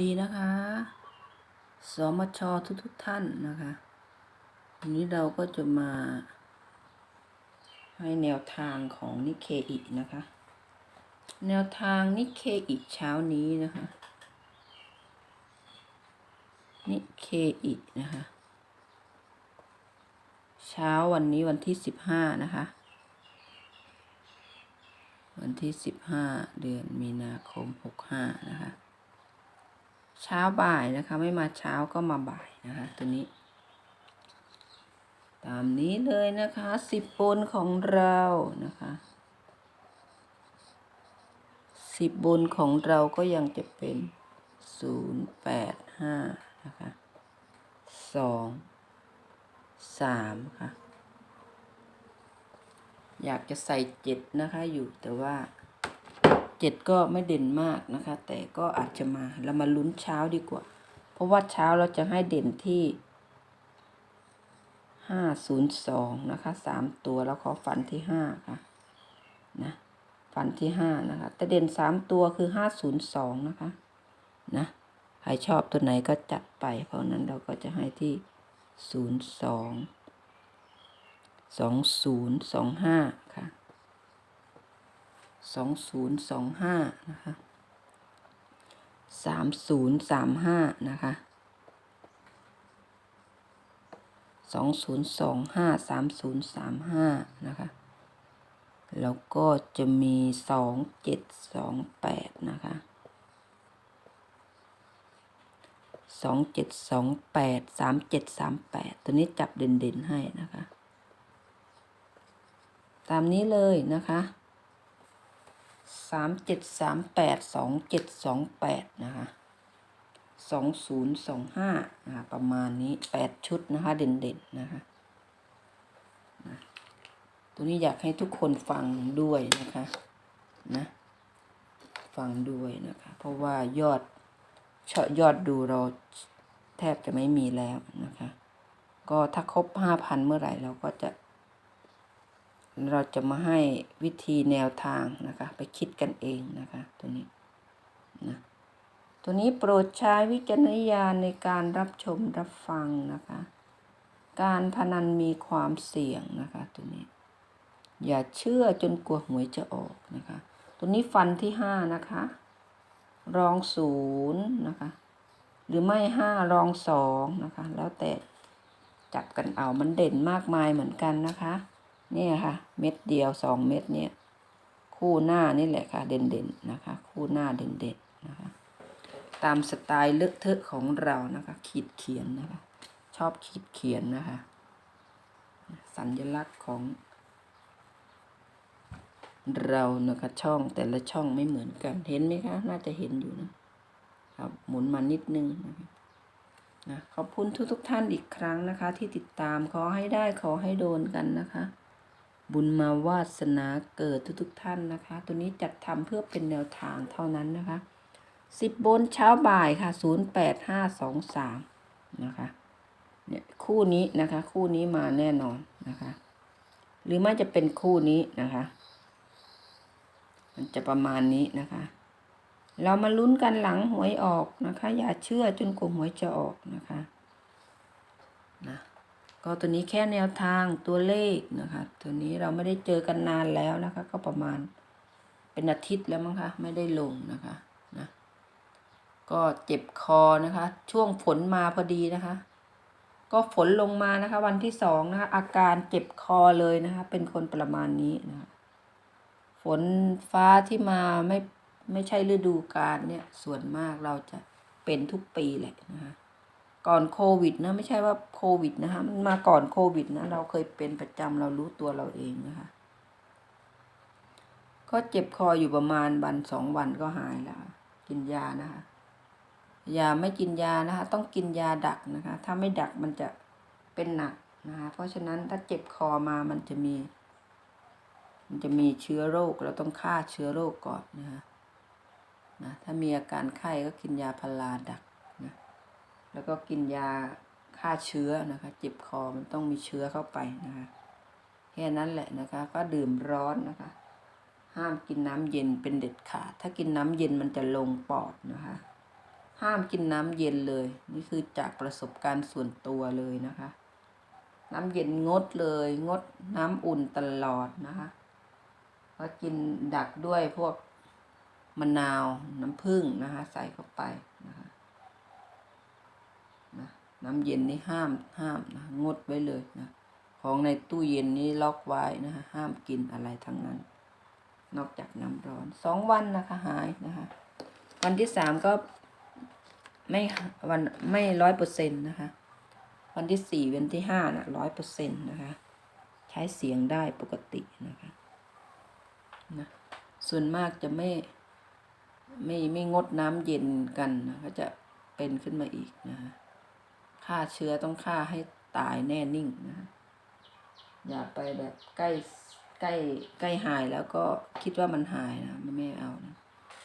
ดีนะคะ สมชทุกทุกท่านนะคะวันนี้เราก็จะมา ให้แนวทางของนิเคอินะคะ แนวทางนิเคอิเช้านี้นะคะ นิเคอินะคะ เช้าวันนี้วันที่สิบห้านะคะวันที่สิบห้าเดือนมีนาคมหกห้านะคะ เช้าบ่ายนะคะ ไม่มาเช้าก็มาบ่ายนะคะ ตัวนี้ ตามนี้เลยนะคะสิบบนของเรานะคะสิบบนของเราก็ยังจะเป็นศูนย์แปดห้านะคะสองสามค่ะ อยากจะใส่เจ็ดนะคะอยู่แต่ว่า เจ็ดก็ไม่เด่นมากนะคะ แต่ก็อาจจะมาเรามาลุ้นเช้าดีกว่า เพราะว่าเช้าเราจะให้เด่นที่ห้าศูนย์สองนะคะสามตัวแล้วขอฝันที่ห้าค่ะนะฝันที่ห้านะคะ แต่เด่นสามตัวคือห้าศูนย์สองนะคะนะใครชอบตัวไหนก็จัดไป เพราะนั้นเราก็จะให้ที่ศูนย์สองสองศูนย์สองห้าค่ะ สองศูนย์สองห้านะคะสามศูนย์สามห้านะคะสองศูนย์สองห้าสามศูนย์สามห้านะคะ แล้วก็จะมีสองเจ็ดสองแปดนะคะสองเจ็ดสองแปดสามเจ็ดสามแปดตัวนี้จับเด่นๆให้นะคะ ตามนี้เลยนะคะ สามเจ็ดสามแปดสองเจ็ดสองแปดนะคะสองศูนย์สองห้านะคะประมาณนี้แปดชุดนะคะเด่นๆนะคะนะตัวนี้อยากให้ทุกคนฟังด้วยนะคะนะฟังด้วยนะคะ เพราะว่ายอดเฉาะยอดดูเราแทบจะไม่มีแล้วนะคะ ก็ถ้าครบห้าพันเมื่อไหร่เราก็จะ เราจะมาให้วิธีแนวทางนะคะ ไปคิดกันเองนะคะ ตัวนี้นะตัวนี้โปรดใช้วิจารณญาณในการรับชมรับฟังนะคะ การพนันมีความเสี่ยงนะคะตัวนี้ อย่าเชื่อจนกลัวหวยจะออกนะคะ ตัวนี้ฟันที่ห้านะคะ รองศูนย์นะคะ หรือไม่ห้ารองสองนะคะ แล้วแต่จับกันเอามันเด่นมากมายเหมือนกันนะคะ เนี่ยค่ะ เม็ดเดียวสองเม็ดเนี่ยคู่หน้านี่แหละค่ะ เด่นๆนะคะ คู่หน้าเด่นๆนะคะ ตามสไตล์เลอะเทอะของเรานะคะ ขีดเขียนนะคะ ชอบขีดเขียนนะคะ สัญลักษณ์ของ เรานะคะช่องแต่ละช่องไม่เหมือนกัน เห็นไหมคะ น่าจะเห็นอยู่นะครับหมุนมานิดนึงนะคะนะขอบคุณทุกทุกท่านอีกครั้งนะคะ ที่ติดตามขอให้ได้ขอให้โดนกันนะคะ บุญมาวาสนาเกิดทุกทุกๆท่านนะคะ ตัวนี้จัดทำเพื่อเป็นแนวทางเท่านั้นนะคะสิบบนเช้าบ่ายค่ะศูนย์แปดห้าสองสามนะคะเนี่ยคู่นี้นะคะ คู่นี้มาแน่นอนนะคะ หรือไม่จะเป็นคู่นี้นะคะ มันจะประมาณนี้นะคะ เรามาลุ้นกันหลังหวยออกนะคะ อย่าเชื่อจนกว่าหวยจะออกนะคะนะ ก็ตัวนี้แค่แนวทางตัวเลขนะคะ ตัวนี้เราไม่ได้เจอกันนานแล้วนะคะ ก็ประมาณเป็นอาทิตย์แล้วมั้งคะไม่ได้ลงนะคะนะก็เจ็บคอนะคะ ช่วงฝนมาพอดีนะคะ ก็ฝนลงมานะคะ วันที่สองนะคะ อาการเจ็บคอเลยนะคะ เป็นคนประมาณนี้นะคะฝนฟ้าที่มาไม่ไม่ใช่ฤดูกาลเนี่ยส่วนมากเราจะเป็นทุกปีแหละนะคะ ก่อนโควิดนะไม่ใช่ว่าโควิดนะคะมันมาก่อนโควิดนะเราเคยเป็นประจำเรารู้ตัวเราเองนะคะก็เจ็บคออยู่ประมาณวันสองวันก็หายแล้ว กินยานะคะยาไม่กินยานะคะ ต้องกินยาดักนะคะ ถ้าไม่ดักมันจะเป็นหนักนะคะเพราะฉะนั้นถ้าเจ็บคอมามันจะมี มันจะมีเชื้อโรคเราต้องฆ่าเชื้อโรคก่อนนะคะนะถ้ามีอาการไข้ก็กินยาพาราดัก แล้วก็กินยาฆ่าเชื้อนะคะ เจ็บคอมันต้องมีเชื้อเข้าไปนะคะแค่นั้นแหละนะคะ ก็ดื่มร้อนนะคะ ห้ามกินน้ำเย็นเป็นเด็ดขาด ถ้ากินน้ำเย็นมันจะลงปอดนะคะ ห้ามกินน้ำเย็นเลย นี่คือจากประสบการณ์ส่วนตัวเลยนะคะ น้ำเย็นงดเลย งดน้ำอุ่นตลอดนะคะก็กินดักด้วยพวกมะนาวน้ำผึ้งนะคะ ใส่เข้าไปนะคะ น้ำเย็นนี่ห้ามห้ามนะงดไว้เลยนะของในตู้เย็นนี้ล็อกไว้นะคะห้ามกินอะไรทั้งนั้น นอกจากน้ำร้อนสองวันนะคะหายนะคะวันที่สามก็ไม่วันไม่ร้อยเปอร์เซ็นต์นะคะ วันที่สี่วันที่ห้านะร้อยเปอร์เซ็นต์นะคะ ใช้เสียงได้ปกตินะคะนะส่วนมากจะไม่ไม่ไม่งดน้ำเย็นกันนะก็จะเป็นขึ้นมาอีกนะคะ ฆ่าเชื้อต้องฆ่าให้ตายแน่นิ่งนะคะอย่าไปแบบใกล้ใกล้ใกล้หายแล้วก็คิดว่ามันหายนะไม่ไม่เอานะ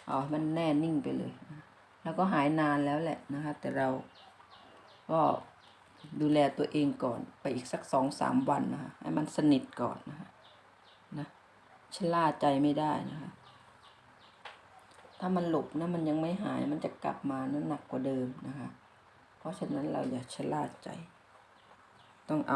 เอามันแน่นิ่งไปเลยนะแล้วก็หายนานแล้วแหละนะคะ แต่เราก็ดูแลตัวเองก่อนไปอีกสักสองสามวันนะคะให้มันสนิทก่อนนะคะนะชะล่าใจไม่ได้นะคะ ถ้ามันหลบนะมันยังไม่หายมันจะกลับมานั้นหนักกว่าเดิมนะคะ เพราะฉะนั้นเราอย่าชะล่าใจ ต้องเอา